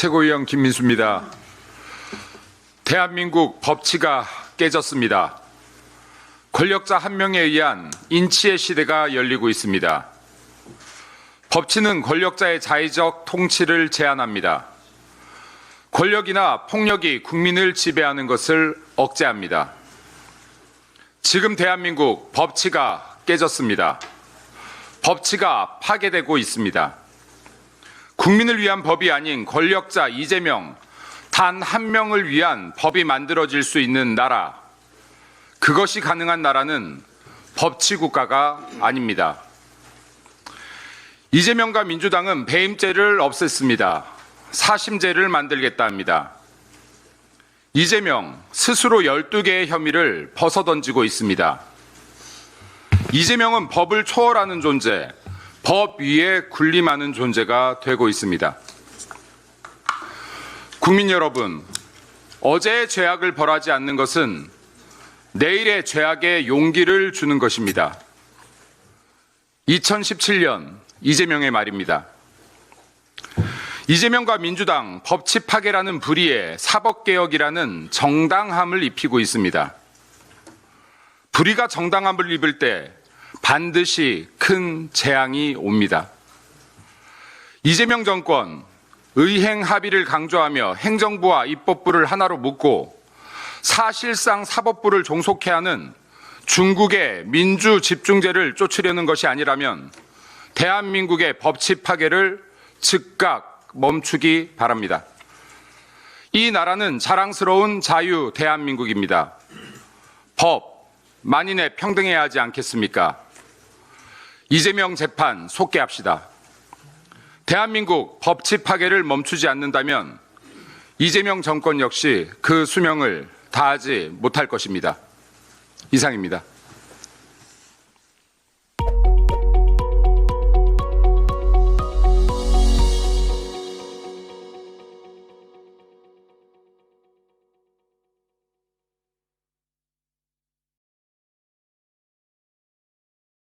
최고위원 김민수입니다. 대한민국 법치가 깨졌습니다. 권력자 한 명에 의한 인치의 시대가 열리고 있습니다. 법치는 권력자의 자의적 통치를 제한합니다. 권력이나 폭력이 국민을 지배하는 것을 억제합니다. 지금 대한민국 법치가 깨졌습니다. 법치가 파괴되고 있습니다. 국민을 위한 법이 아닌 권력자 이재명 단 한 명을 위한 법이 만들어질 수 있는 나라. 그것이 가능한 나라는 법치 국가가 아닙니다. 이재명과 민주당은 배임죄를 없앴습니다. 사심죄를 만들겠다 합니다. 이재명 스스로 12개의 혐의를 벗어던지고 있습니다. 이재명은 법을 초월하는 존재, 법 위에 군림하는 존재가 되고 있습니다. 국민 여러분, 어제의 죄악을 벌하지 않는 것은 내일의 죄악에 용기를 주는 것입니다. 2017년 이재명의 말입니다. 이재명과 민주당 법치 파괴라는 불의에 사법개혁이라는 정당함을 입히고 있습니다. 불의가 정당함을 입을 때 반드시 큰 재앙이 옵니다. 이재명 정권 의행 합의를 강조하며 행정부와 입법부를 하나로 묶고 사실상 사법부를 종속해 하는 중국의 민주 집중제를 쫓으려는 것이 아니라면 대한민국의 법치 파괴를 즉각 멈추기 바랍니다. 이 나라는 자랑스러운 자유 대한민국입니다. 법, 만인의 평등해야 하지 않겠습니까? 이재명 재판 속개합시다. 대한민국 법치 파괴를 멈추지 않는다면 이재명 정권 역시 그 수명을 다하지 못할 것입니다. 이상입니다.